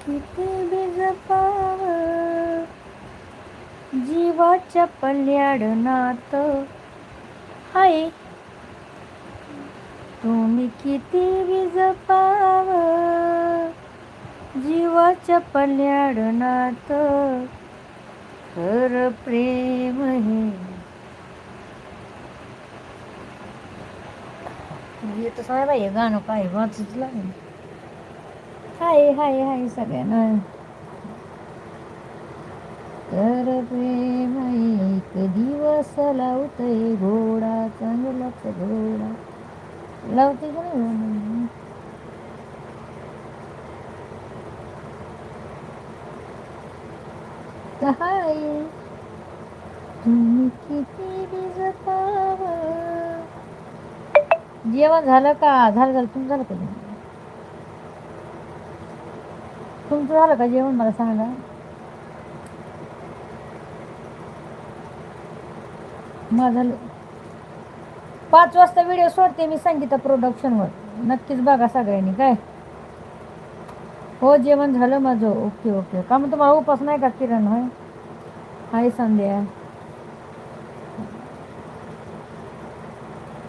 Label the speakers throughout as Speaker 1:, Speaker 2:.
Speaker 1: किती बीज जपाव जीवाच्या पल्याडनात हाय. तुम्ही किती बीज पाव जीवाच्या पल्याडनात खर प्रेम हे. येतच नाही बाई हे गाणं काय वाचूच लागेल. हाय हाय हाय सगळ्यांना. तर प्रेम एक दिवस लावतय घोडा चांगलाच घोडा लावते का नाही हो? हाय. तुम्ही किती बी जेवण झालं का? झालं झालं तुम झालं का जेवण तुमचं झालं का जेवण मला सांगा? माझं झालं. पाच वाजता व्हिडिओ सोडते मी संगीता प्रोडक्शनवर नक्कीच बघा सगळ्यांनी काय? हो जेवण झालं माझं. ओके ओके का मग तुम्हाला उपास नाही का किरण होय? हाय संध्या.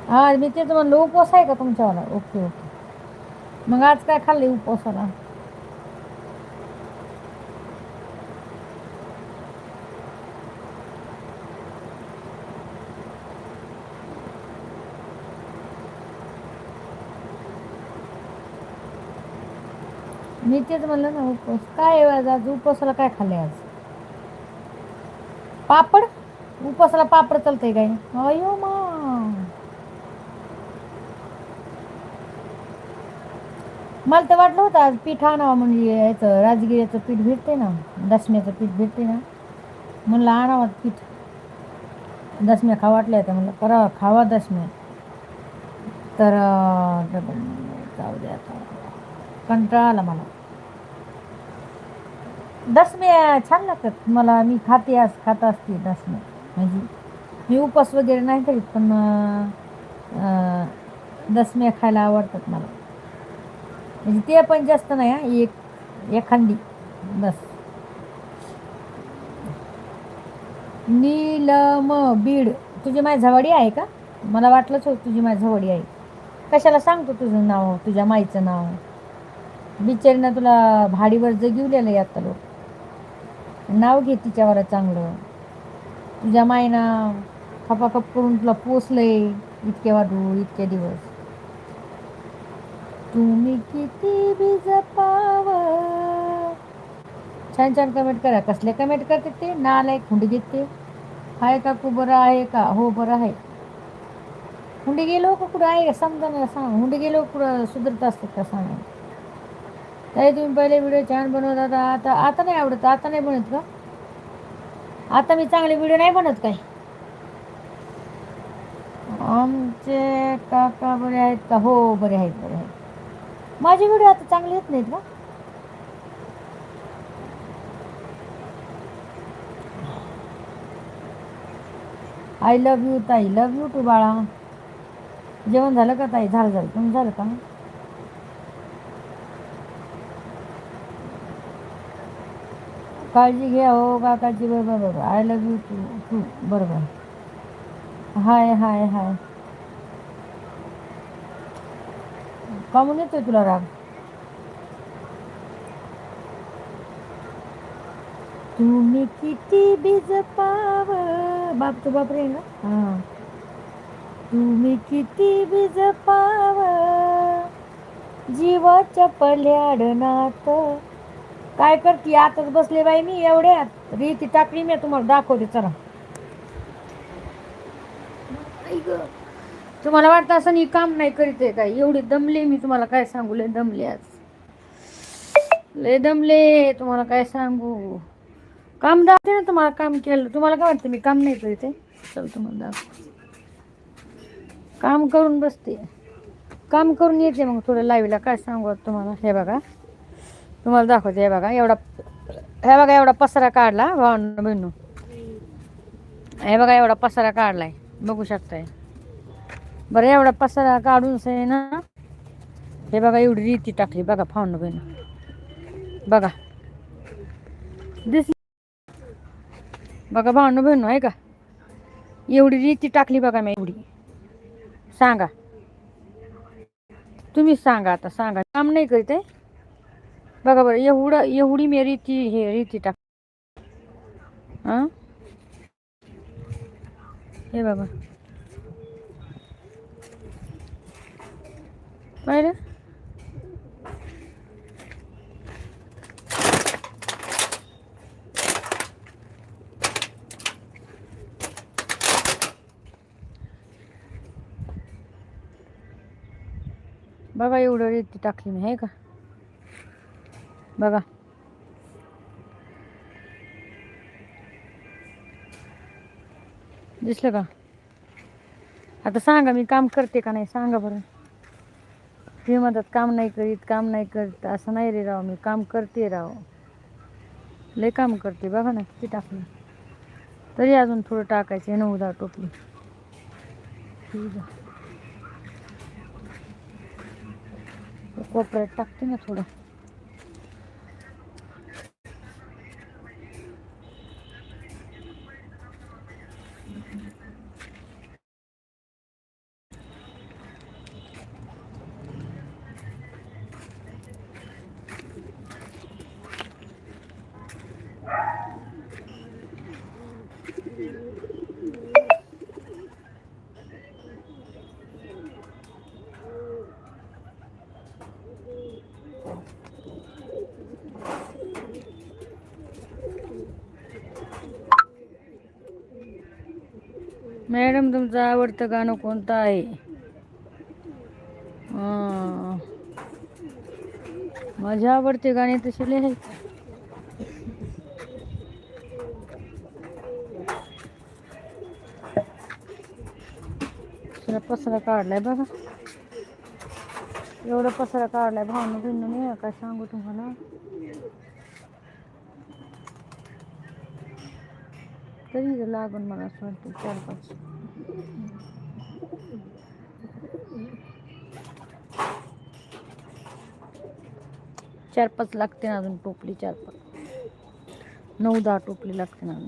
Speaker 1: हा मी तेच म्हणलं उपवास आहे का तुमच्यावाला? ओके ओके मग आज काय खाल्ले उपवासाला मी तेच म्हणलं ना उपवास काय आज? आज उपवासाला काय खाल्ले आज? पापड? उपवासाला पापड चालतंय काय? अयो मा. मला तर वाटलं होतं आज पीठ आणावं म्हणजे याचं राजगिऱ्याचं पीठ भेटते ना दशम्याचं पीठ भेटते ना. म्हणलं आणावं पीठ. दशम्या खा वाटल्या होत्या म्हणलं करा खावा दशम्या तर डबल जाऊ द्या आता. कंटाळा आला मला दसम्या छान लागतात. मला मी खाते आज खात असते दसम्या म्हणजे मी उपास वगैरे नाही करीत पण दसम्या खायला आवडतात मला. म्हणजे ते पण जास्त नाही हा एक एखादी. बस. नीलम बीड. तुझी माझी झवाडी आहे का? मला वाटलंच होतं तुझी माझी झवाडी आहे. कशाला सांगतो तुझं नाव तुझ्या माईचं नाव? बिचारीनं तुला भाडीवर जगिवलेलं आहे आता लोक. नाव घे तिच्यावर चांगलं. तुझ्या मायना खपाखप करून तुला पोचलंय इतके वाढू इतके दिवस. तुम्ही किती बी जपाव. छान छान कमेंट करा. कसले कमेंट करते ते? नालायक हुंडी घेते. हाय का कू बरं आहे का? हो बरं आहे. हुंडी गेलो का कुठं आहे? का समजा ना सांग. हुंडी गेलो कुठं? सुधरत असतात का सांग. ताई तुम्ही पहिले व्हिडिओ छान बनवत होता आता आता नाही आवडत आता नाही बनत का? आता मी चांगले व्हिडिओ नाही बनत काय? आमचे काका बरे आहेत का? हो बरे आहेत बरे आहेत. माझे व्हिडिओ आता चांगले येत नाहीत का? आय लव्ह यू ताई. लव्ह यू टू बाळा. जेवण झालं का ताई? झालं झालं. तुम्ही झालं का? काळजी घ्या हो काकाची बरोबर बरोबर I love you too too बरोबर हाय हाय हाय. कामून येतोय तुला राग? तुम्ही किती बीज पाव? बाप तू बाप रे ना? हा. तुम्ही किती बीज पाव? जीवाच्या पल्याडनात काय करते? आताच बसले बाई मी एवढ्यात. रीती टाकली मी तुम्हाला दाखवते चला. तुम्हाला वाटतं असं मी काम नाही करीत आहे काय? एवढी दमले मी तुम्हाला काय सांगू? लय दमले आज. लय दमले तुम्हाला काय सांगू? काम दाखवते ना तुम्हाला काम केलं. तुम्हाला काय वाटतं मी काम नाही करीत आहे? चल तुम्हाला दाखव काम करून बसते. काम करून येते मग थोडं लाईव्हला काय सांगू आता तुम्हाला? हे बघा. तुम्हाला दाखवते हे बघा एवढा हे बघा एवढा पसारा काढला भावना बहिणू हे बघा एवढा पसारा काढलाय बघू शकताय. बरं एवढा पसारा काढून से ना हे बघा एवढी रीती टाकली बघा फावणं बहिणू बघा. दिस बघा भावनो बहिणू आहे का? एवढी रीती टाकली बघा मी एवढी. सांगा. तुम्हीच सांगा आता सांगा. काम नाही करीत आहे? बघा बरं एवढं एवढी मी रीती हे रीती टाक. हां? हे बघा. पाहिलं? बघा एवढं रीती टाकली मी आहे का? बघा. दिसलं का? आता सांगा मी काम करते का नाही सांगा बरं. तुम्ही म्हणतात काम नाही करीत काम नाही करीत. असं नाही रे राव मी काम करते राव. लय काम करते बघा ना किती टाकलं. तरी अजून थोडं टाकायचं आहे नऊ दहा टोपली. ठीक आहे कोपऱ्यात टाकते ना थोडं. मॅडम तुमचं आवडतं गाणं कोणतं आहे? माझे आवडते गाणे तसे लय पसरा काढलाय बघा एवढा पसरा काढलाय भावना भिन्न नाही काय सांगू तुम्हाला? तरी लागून मला असं चार पाच. चार पाच लागते ना टोपली, चार पाच. नऊ, दहा टोपली लागते ना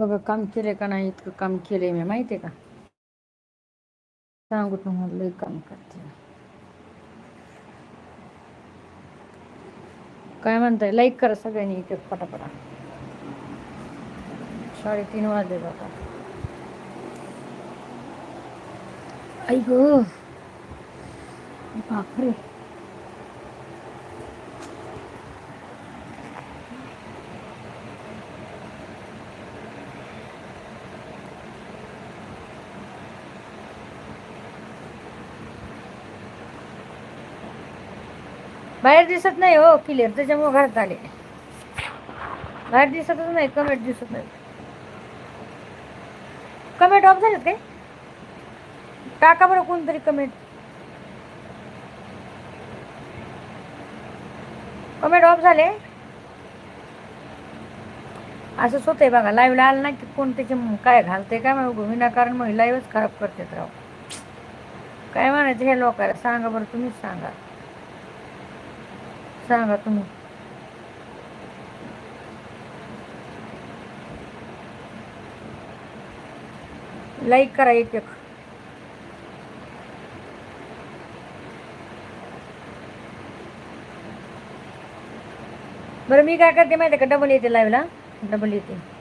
Speaker 1: बघा काम केले का नाही? इतकं काम केले मी माहिती आहे का? सांगू तुम्हाला लई काम करते. काय म्हणताय? लाईक करा सगळ्यांनी इथे पटापटा. साडेतीन वाजले बाबा. ऐक बापरे. बाहेर दिसत नाही हो क्लिअर त्याच्यामुळे घरात आले. बाहेर दिसतच नाही कमेंट दिसत नाही. कमेंट ऑफ झालेत काय? टाका बरं कोणतरी कमेंट कमेंट ऑफ झाले. असंच होतंय बघा लाईव्हला आलं ना की कोण त्याचे काय घालते काय मग विनाकारण मग लाईव्हच खराब करतात राव. काय म्हणायचं हे लोकांना सांगा बरं तुम्हीच सांगा. सांगा तुम्ही. लाईक करा एक एक. बरं मी काय करते माहिती का? डबल येते लाईव्हला डबल येते.